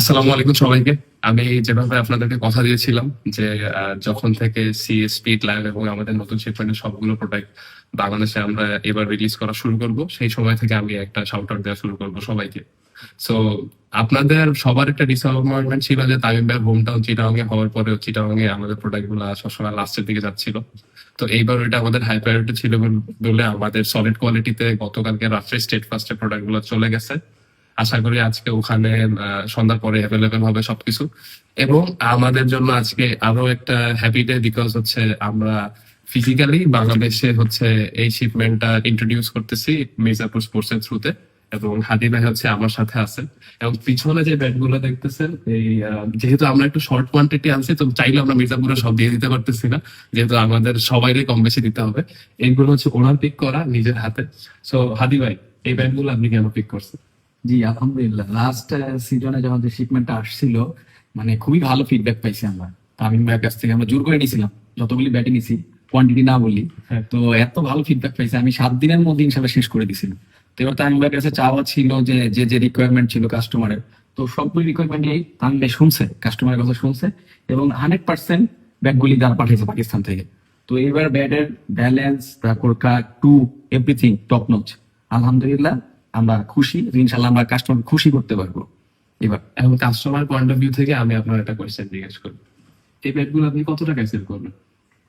আসসালামু আলাইকুম সবাইকে। আমি যেভাবে আপনাদেরকে কথা দিয়েছিলাম যে যখন থেকে সিএসপি লাইভ এবং আমাদের নতুন শিপমেন্টের সবগুলো প্রোডাক্ট বাংলাদেশে আমরা এবার রিলিজ করা শুরু করব, সেই সময় থেকে আমি একটা শাউট আউট দেওয়া শুরু করব সবাইকে। সো আপনাদের সবার একটা ডিসঅ্যাপয়েন্টমেন্ট ছিল যে তামিম ভাই হোম টাউন চিটাং হওয়ার পরে চিটাং আমাদের প্রোডাক্টগুলো সবসময় লাস্টের দিকে যাচ্ছিল। তো এইবার ওইটা আমাদের হাই প্রায়োরিটি ছিল বলে আমাদের সলিড কোয়ালিটিতে গতকালকে রাত্রে স্টেট ফার্স্টের প্রোডাক্টগুলো চলে গেছে। আশা করি আজকে ওখানে সন্ধ্যার পরে অ্যাভেলেবেল হবে সবকিছু। এবং আমাদের জন্য আজকে আরও একটা হ্যাপি ডে বিকজ হচ্ছে আমরা ফিজিক্যালি বাংলাদেশে হচ্ছে এই শিপমেন্টটা ইন্ট্রোডিউস করতেছি মির্জাপুর স্পোর্টস এর থ্রুতে এবং হাদি ভাই হচ্ছে আমার সাথে আছে এবং পিছনে যে ব্যাটগুলো দেখতেছেন, এই যেহেতু আমরা একটু শর্ট কোয়ান্টিটি আনছি, তো চাইলে আমরা মির্জাপুরে সব দিয়ে দিতে পারতেছি না, যেহেতু আমাদের সবাইরই কম বেশি দিতে হবে। এইগুলো হচ্ছে ওনার পিক করা নিজের হাতে। সো হাদি ভাই, এই ব্যাটগুলো আপনি কেন পিক করছেন? জি আলহামদুলিল্লাহ। লাস্ট সিজনে যখন যে শিপমেন্টটা আসছিল মানে খুবই ভালো ফিডব্যাক পাইছি আমরা। তামিম ভাইয়ের কাছ থেকে আমরা জোর করে নিয়েছিলাম। যতগুলি ব্যাটে নিছি কোয়ান্টিটি না বলি হ্যাঁ। তো এত ভালো ফিডব্যাক পাইছি আমি সাত দিনের মধ্যে ইনশাল্লাহ শেষ করে দিছিলাম তো এবার তামিম ভাইয়ের কাছে চাওয়া ছিল যে যে যে রিকোয়ারমেন্ট ছিল কাস্টমারের তো সবগুলি রিকোয়ারমেন্টই তামিম ভাই শুনছে কাস্টমারের কথা শুনছে এবং হান্ড্রেড পার্সেন্ট ব্যাটগুলি তারা পাঠিয়েছে পাকিস্তান থেকে। তো এবার ব্যাটের ব্যালেন্স তারপর টু এভরিথিং টপ নচ আলহামদুলিল্লাহ আমরা খুশি ইনশাল্লাহ আমরা কাস্টমার খুশি করতে পারব। এবার এবং কাস্টমার পয়েন্ট অফ ভিউ থেকে আমি আপনার একটা কোয়েশ্চেন জিজ্ঞেস করব এই ব্যাটগুলো আপনি কত টাকায় সেল করবেন?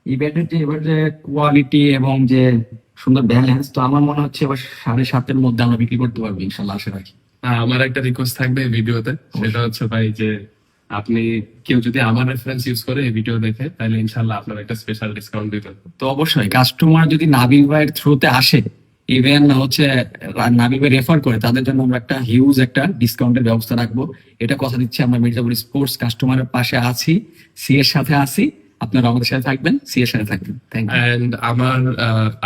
এই ব্যাটের যে এবার যে কোয়ালিটি এবং যে সুন্দর ব্যালেন্স তো আমার মনে হচ্ছে এবার সাড়ে সাতের মধ্যে আমরা বিক্রি করতে পারব ইনশাল্লাহ আশা রাখি। আহ, আমার একটা রিকোয়েস্ট থাকবে এই ভিডিওতে। সেটা হচ্ছে ভাই যে আপনি কেউ যদি আমার রেফারেন্স ইউজ করে এই ভিডিও দেখে তাহলে ইনশাল্লাহ আপনার একটা স্পেশাল ডিসকাউন্ট দিবেন। তো অবশ্যই কাস্টমার যদি নাবিল ভাইয়ের থ্রুতে আসে ইভেন হচ্ছে ভাই রেফার করে, তাদের জন্য আমরা একটা হিউজ একটা ডিসকাউন্টের ব্যবস্থা রাখব। এটা কথা দিচ্ছি আমরা মির্জাপুর স্পোর্টস কাস্টমারের পাশে আছি, সি এর সাথে আছি। আপনারা আমাদের সাথে থাকবেন, সি এর সাথে থাকবেন। থ্যাংক ইউ এন্ড আমার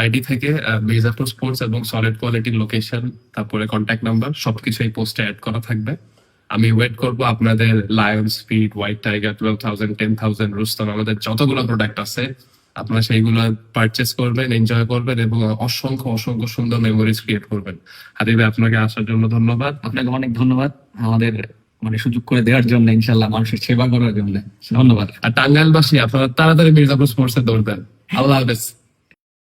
আইডি থেকে মির্জাপুর স্পোর্টস এবং সলিড কোয়ালিটির লোকেশন তারপরে কন্ট্যাক্ট নাম্বার সবকিছু এই পোস্টে অ্যাড করা থাকবে। আমি ওয়েট করব আপনাদের lion speed white tiger twelve thousand ten thousand Rustam আমাদের যতগুলো প্রোডাক্ট আছে আপনারা সেইগুলো পারচেস করবেন এনজয় করবেন এবং অসংখ্য অসংখ্য সুন্দর মেমোরিজ ক্রিয়েট করবেন। হাদিবে আপনাকে আসার জন্য ধন্যবাদ। আপনাকে অনেক ধন্যবাদ আমাদের মানে সুযোগ করে দেওয়ার জন্য ইনশাল্লাহ মানুষের সেবা করার জন্য। ধন্যবাদ। আর টাঙ্গাইলবাসী আপনারা তাড়াতাড়ি মির্জাপুর স্পোর্টসে দৌড় দেন। আল্লাহ হাফেজ।